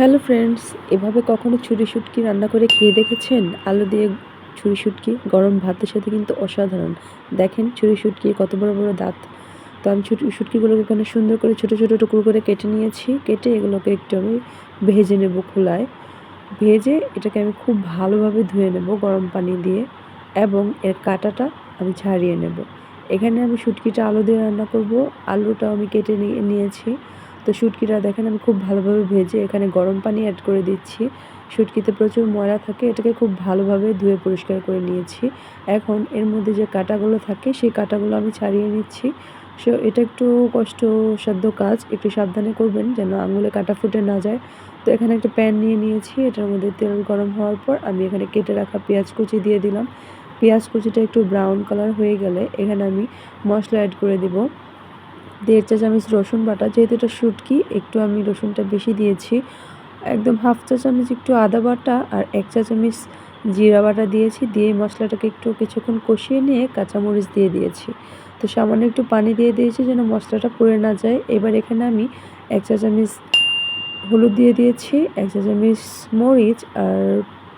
Hello friends, এভাবে কখনো ছুরি শুটকি রান্না করে খেয়ে দেখেছেন? আলু দিয়ে ছুরি শুটকি, গরম ভাতের সাথে কিন্তু অসাধারণ। দেখেন ছুরি শুটকি কত বড় বড় দাঁত। তো আমি ছুটি শুটকিগুলোকে এখানে সুন্দর করে ছোট ছোট টুকরো করে কেটে নিয়েছি? কেটে এগুলোকে একটু আমি ভেজে নেব খোলায়। ভেজে এটাকে আমি খুব ভালোভাবে ধুয়ে নেব গরম পানি দিয়ে এবং এর কাঁটাটা আমি ছাড়িয়ে নেব। এখানে আমি শুটকিটা আলু দিয়ে রান্না করব। আলুটাও আমি কেটে নিয়ে নিয়েছি। তো শুটকিটা দেখেন আমি খুব ভালোভাবে ভেজে এখানে গরম পানি অ্যাড করে দিচ্ছি। শুটকিতে প্রচুর ময়লা থাকে, এটাকে খুব ভালোভাবে ধুয়ে পরিষ্কার করে নিয়েছি। এখন এর মধ্যে যে কাঁটাগুলো থাকে, সেই কাঁটাগুলো আমি ছাড়িয়ে নিচ্ছি। সো এটা একটু কষ্টসাধ্য কাজ, একটু সাবধানে করবেন যেন আঙুলে কাটা ফুটে না যায়। তো এখানে একটা প্যান নিয়ে নিয়েছি, এটার মধ্যে তেল গরম হওয়ার পর আমি এখানে কেটে রাখা পেঁয়াজ কুচি দিয়ে দিলাম। পেঁয়াজ কুচিটা একটু ব্রাউন কালার হয়ে গেলে এখানে আমি মশলা অ্যাড করে দিব। দেড় চা চামচ রসুন বাটা, যেহেতু এটা শুটকি, একটু আমি রসুনটা বেশি দিয়েছি। একদম হাফ চা চামচ একটু আদা বাটা আর এক চা চামচ জিরা বাটা দিয়েছি, দিয়ে মশলাটাকে একটু কিছুক্ষণ কষিয়ে নিয়ে কাঁচামরিচ দিয়ে দিয়েছি। তো সামান্য একটু পানি দিয়ে দিয়েছি যেন মশলাটা পুড়ে না যায়। এবার এখানে আমি এক চা চামচ হলুদ দিয়ে দিয়েছি, এক চা চামচ মরিচ আর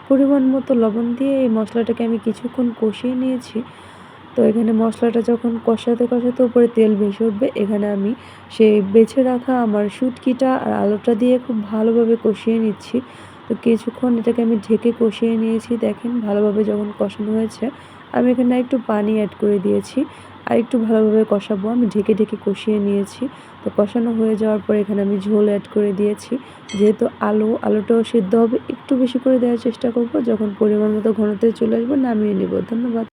পরিমাণ মতো লবণ দিয়ে এই মশলাটাকে আমি কিছুক্ষণ কষিয়ে নিয়েছি। তো এখানে মশলাটা যখন কষাতে কষাতে উপরে তেল ভেসে উঠবে, এখানে আমি সেই বেছে রাখা আমার শুটকিটা আর আলুটা দিয়ে খুব ভালোভাবে কষিয়ে নিচ্ছি। তো কিছুক্ষণ এটাকে আমি ঢেকে কষিয়ে নিয়েছি, দেখেন ভালোভাবে যখন কষানো হয়েছে, আমি এখানে একটু পানি অ্যাড করে দিয়েছি। আর একটু ভালোভাবে কষাবো, আমি ঢেকে ঢেকে কষিয়ে নিয়েছি। তো কষানো হয়ে যাওয়ার পর এখানে আমি ঝোল অ্যাড করে দিয়েছি। যেহেতু আলু, আলুটাও সিদ্ধ হবে, একটু বেশি করে দেওয়ার চেষ্টা করব, যখন পরিমাণ মতো ঘনতে চলে আসব, নামিয়ে নেব। ধন্যবাদ।